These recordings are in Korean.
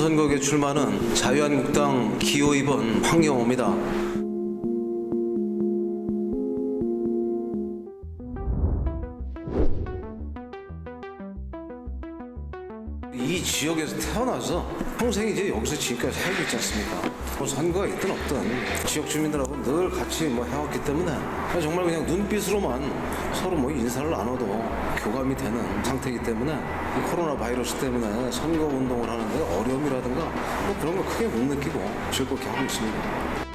선거에 출마하는 자유한국당 기호 2번 황영호입니다. 이 지역에서 태어나서 평생 이제 여기서 지금까지 살고 있지 않습니까? 뭐 선거가 있든 없든 지역 주민들하고 늘 같이 뭐 해왔기 때문에 정말 그냥 눈빛으로만 서로 뭐 인사를 나눠도 교감이 되는 상태이기 때문에 이 코로나 바이러스 때문에 선거 운동을 하는데 어려움이라든가 뭐 그런 거 크게 못 느끼고 즐겁게 하고 있습니다.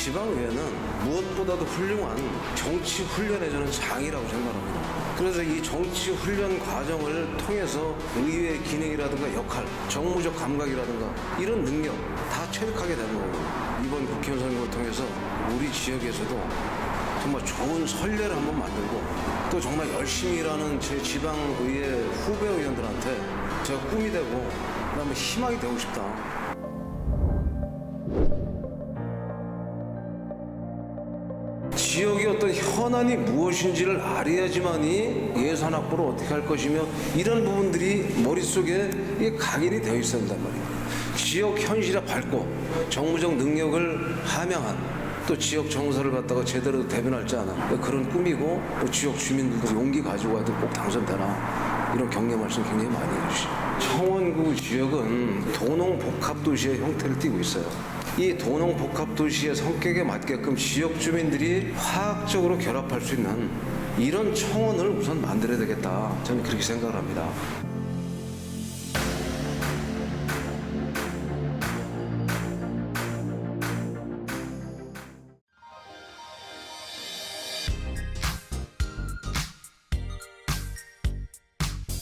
지방의회는 무엇보다도 훌륭한 정치 훈련의 저는 장이라고 생각합니다. 그래서 이 정치 훈련 과정을 통해서 의회의 기능이라든가 역할, 정무적 감각이라든가 이런 능력 다 체득하게 되는 거거든요. 이번 국회의원 선거를 통해서 우리 지역에서도 정말 좋은 선례를 한번 만들고 또 정말 열심히 일하는 제 지방의회 후배 의원들한테 제가 꿈이 되고 그다음에 희망이 되고 싶다. 지역의 어떤 현안이 무엇인지를 알아야지만이 예산 확보를 어떻게 할 것이며 이런 부분들이 머릿속에 각인이 되어 있어야 된단 말이에요. 지역 현실에 밝고 정무적 능력을 함양한 또 지역 정서를 갖다가 제대로 대변할지 않은 그런 꿈이고 또 지역 주민들도 용기 가지고 와도 꼭 당선되나 이런 격려 말씀 굉장히 많이 해주시죠. 청원구 지역은 도농복합도시의 형태를 띠고 있어요. 이 도농 복합 도시의 성격에 맞게끔 지역 주민들이 화학적으로 결합할 수 있는 이런 청원을 우선 만들어야 되겠다. 저는 그렇게 생각을 합니다.